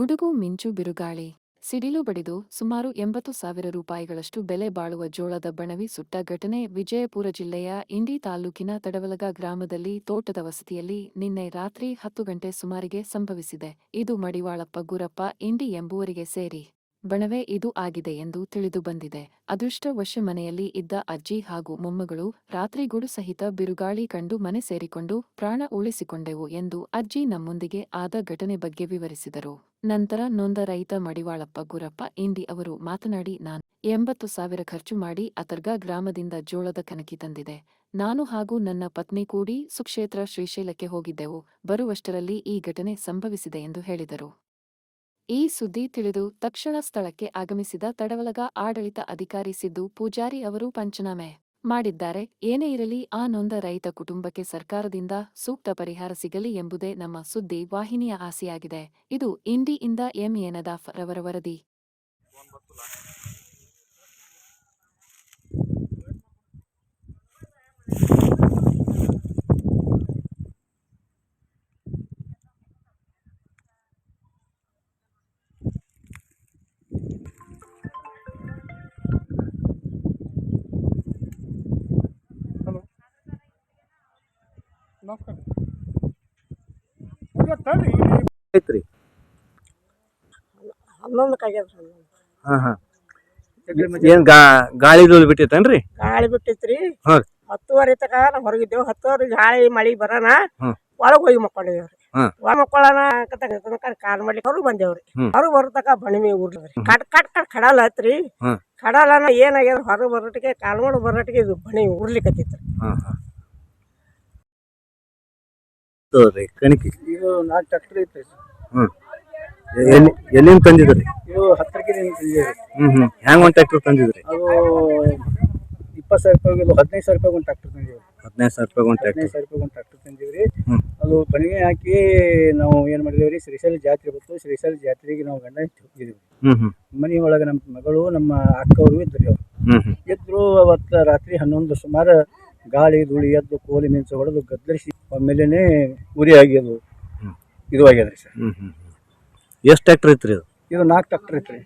ಗುಡುಗು ಮಿಂಚು ಬಿರುಗಾಳಿ. ಸಿಡಿಲು ಬಡಿದು ಸುಮಾರು ಎಂಬತ್ತು ಸಾವಿರ ರೂಪಾಯಿಗಳಷ್ಟು ಬೆಲೆ ಬಾಳುವ ಜೋಳದ ಬಣವಿ ಸುಟ್ಟ ಘಟನೆ ವಿಜಯಪುರ ಜಿಲ್ಲೆಯ ಇಂಡಿ ತಾಲೂಕಿನ ತಡವಲಗ ಗ್ರಾಮದಲ್ಲಿ ತೋಟದ ವಸತಿಯಲ್ಲಿ ನಿನ್ನೆ ರಾತ್ರಿ ಹತ್ತು ಗಂಟೆ ಸುಮಾರಿಗೆ ಸಂಭವಿಸಿದೆ. ಇದು ಮಡಿವಾಳಪ್ಪ ಗುರಪ್ಪ ಇಂಡಿ ಎಂಬುವರಿಗೆ ಸೇರಿ. ಬಣವೆ ಇದು ಆಗಿದೆ ಎಂದು ತಿಳಿದು ಬಂದಿದೆ. ಅದೃಷ್ಟವಶ ಮನೆಯಲ್ಲಿ ಇದ್ದ ಅಜ್ಜಿ ಹಾಗೂ ಮೊಮ್ಮಗಳು ರಾತ್ರಿ ಗುಡು ಸಹಿತ ಬಿರುಗಾಳಿ ಕಂಡು ಮನೆ ಸೇರಿಕೊಂಡು ಪ್ರಾಣ ಉಳಿಸಿಕೊಂಡೆವು ಎಂದು ಅಜ್ಜಿ ನಮ್ಮೊಂದಿಗೆ ಆದ ಘಟನೆ ಬಗ್ಗೆ ವಿವರಿಸಿದರು. ನಂತರ ನೊಂದ ರೈತ ಮಡಿವಾಳಪ್ಪ ಗುರಪ್ಪ ಇಂಡಿ ಅವರು ಮಾತನಾಡಿ, ನಾನು ಎಂಬತ್ತು ಸಾವಿರ ಖರ್ಚು ಮಾಡಿ ಅತರ್ಗಾ ಗ್ರಾಮದಿಂದ ಜೋಳದ ಕನಕಿ ತಂದಿದೆ. ನಾನು ಹಾಗೂ ನನ್ನ ಪತ್ನಿ ಕೂಡಿ ಸುಕ್ಷೇತ್ರ ಶ್ರೀಶೈಲಕ್ಕೆ ಹೋಗಿದ್ದೆವು. ಬರುವಷ್ಟರಲ್ಲಿ ಈ ಘಟನೆ ಸಂಭವಿಸಿದೆ ಎಂದು ಹೇಳಿದರು. ಈ ಸುದ್ದಿ ತಿಳಿದು ತಕ್ಷಣ ಸ್ಥಳಕ್ಕೆ ಆಗಮಿಸಿದ ತಡವಲಗ ಆಡಳಿತ ಅಧಿಕಾರಿ ಸಿದ್ದು ಪೂಜಾರಿ ಅವರು ಪಂಚನಾಮೆ ಮಾಡಿದ್ದಾರೆ. ಏನೇ ಇರಲಿ, ಆ ನೊಂದ ರೈತ ಕುಟುಂಬಕ್ಕೆ ಸರ್ಕಾರದಿಂದ ಸೂಕ್ತ ಪರಿಹಾರ ಸಿಗಲಿ ಎಂಬುದೇ ನಮ್ಮ ಸುದ್ದಿ, ವಾಹಿನಿಯ ಆಸೆಯಾಗಿದೆ. ಇದು ಇಂಡಿಯಿಂದ ಎಂಎನದಾಫ್ ರವರ ವರದಿ. ಐತ್ರಿ ಹನ್ನೊಂದಕ್ಕೆ ಆಗ್ಯದ ಹನ್ನೊಂದು. ಹಾ ಹಾ. ಏನ್ ಗಾ ಗಾಳಿ ಧೂಳು ಬಿಟ್ಟೈತೇನ್ರಿ ಗಾಳಿ ಬಿಟ್ಟಿತ್ರಿ. ಹಾ. ಹತ್ತುವರೆ ತಕ ನಾವು ಹೊರಗಿದ್ದೇವು. ಹತ್ತುವರೆ ಗಾಳಿ ಮಳಿ ಬರೋಣ ಹೊರಗೆ ಒಳಗ್ ಹೋಗಿ ಮಕ್ಕೊಂಡಿದೇವ್ರಿ ಒಳ ಮಕ್ಕೊಳ್ಳೋಣ ಕಾಲ್ ಮಾಡ್ಲಿಕ್ಕೆ ಹೊರಗೆ ಬಂದೇವ್ರಿ. ಹೊರಗೆ ಹೊರಗ್ ಬರೋ ತಕ ಬಣಿಮಿ ಉರ್ಲದ್ರಿ ಕಟ್ ಕಟ್ ಕಟ್ ಕಡಾಲ ಹತ್ರಿ. ಕಡಲನ ಏನಾಗ್ಯದ? ಹೊರಗ್ ಬರೋಟಿಗೆ ಕಾಲ್ ಮಾಡಿ ಬರೋಟಿಗೆ ಇದು ಬಣಿ ಉರ್ಲಿಕ್ಕೆ ಹಾ. ತೋರಿ ಕಣಿಕಿ. ಇದು ನಾಲ್ಕು ಟ್ರ್ಯಾಕ್ಟರ್ ಐತ್ರಿ. ಹ್ಮ್. ಎಲ್ಲಿ ಎಲ್ಲಿಂದ ತಂದಿದ್ರಿ? ಇದು ತಂದಿದ್ರಿ. ಹ್ಮ್ ಹ್ಮ್. ಹ್ಯಾಂಗ ಒಂದ್ ಟ್ರ್ಯಾಕ್ಟರ್ ತಂದಿದ್ರಿ? ಅದು ಇಪ್ಪತ್ತು ಸಾವಿರ ರೂಪಾಯಿ ಇದು ಹದಿನೈದು ಸಾವಿರ ರೂಪಾಯಿ ಒಂದು ಟ್ರ್ಯಾಕ್ಟರ್ ತಂದಿದ್ರಿ ಹದಿನೈದು ಸಾವಿರ ರೂಪಾಯಿ ಒಂದು ಹದಿನೈದು ಸಾವಿರ ರೂಪಾಯಿ ಒಂದು ಟ್ರ್ಯಾಕ್ಟರ್ ತಂದೀವಿ ಹ್ಮ್. ಅದು ಬಣಿಗೆ ಹಾಕಿ ನಾವು ಏನು ಮಾಡಿದೇವ್ರಿ ಶ್ರೀಶೈಲ ಜಾತ್ರೆ ಬಂತು. ಶ್ರೀಶೈಲ ಜಾತ್ರೆಗೆ ನಾವು ಗಂಡ ಹೆಂಡ್ತಿ ಹೋಗಿದ್ದೀವಿ ಮನೆ ಒಳಗೆ ನಮ್ಮ ಮಗಳು ನಮ್ಮ ಅಕ್ಕವರು ಇದ್ರಿ ಅವ್ರು ಇದ್ರು ಅವತ್ತು ರಾತ್ರಿ ಹನ್ನೊಂದು ಸುಮಾರು ಗಾಳಿ ಧೂಳಿ ಎದ್ದು ಕೋಲಿ ಮಿಂಚು ಹೊಡೆದು ಗದ್ದರಿಸಿ ಆಮೇಲೆ ಉರಿ ಆಗಿದ್ದು. ಇದು ಆಗ್ಯದ್ರಿ ಸರ್. ಎಷ್ಟು ಟ್ರ್ಯಾಕ್ಟರ್ ಐತ್ರಿ ಇದು? ಇದು ನಾಲ್ಕು ಟ್ಯಾಕ್ಟ್ರ್ ಐತ್ರಿ.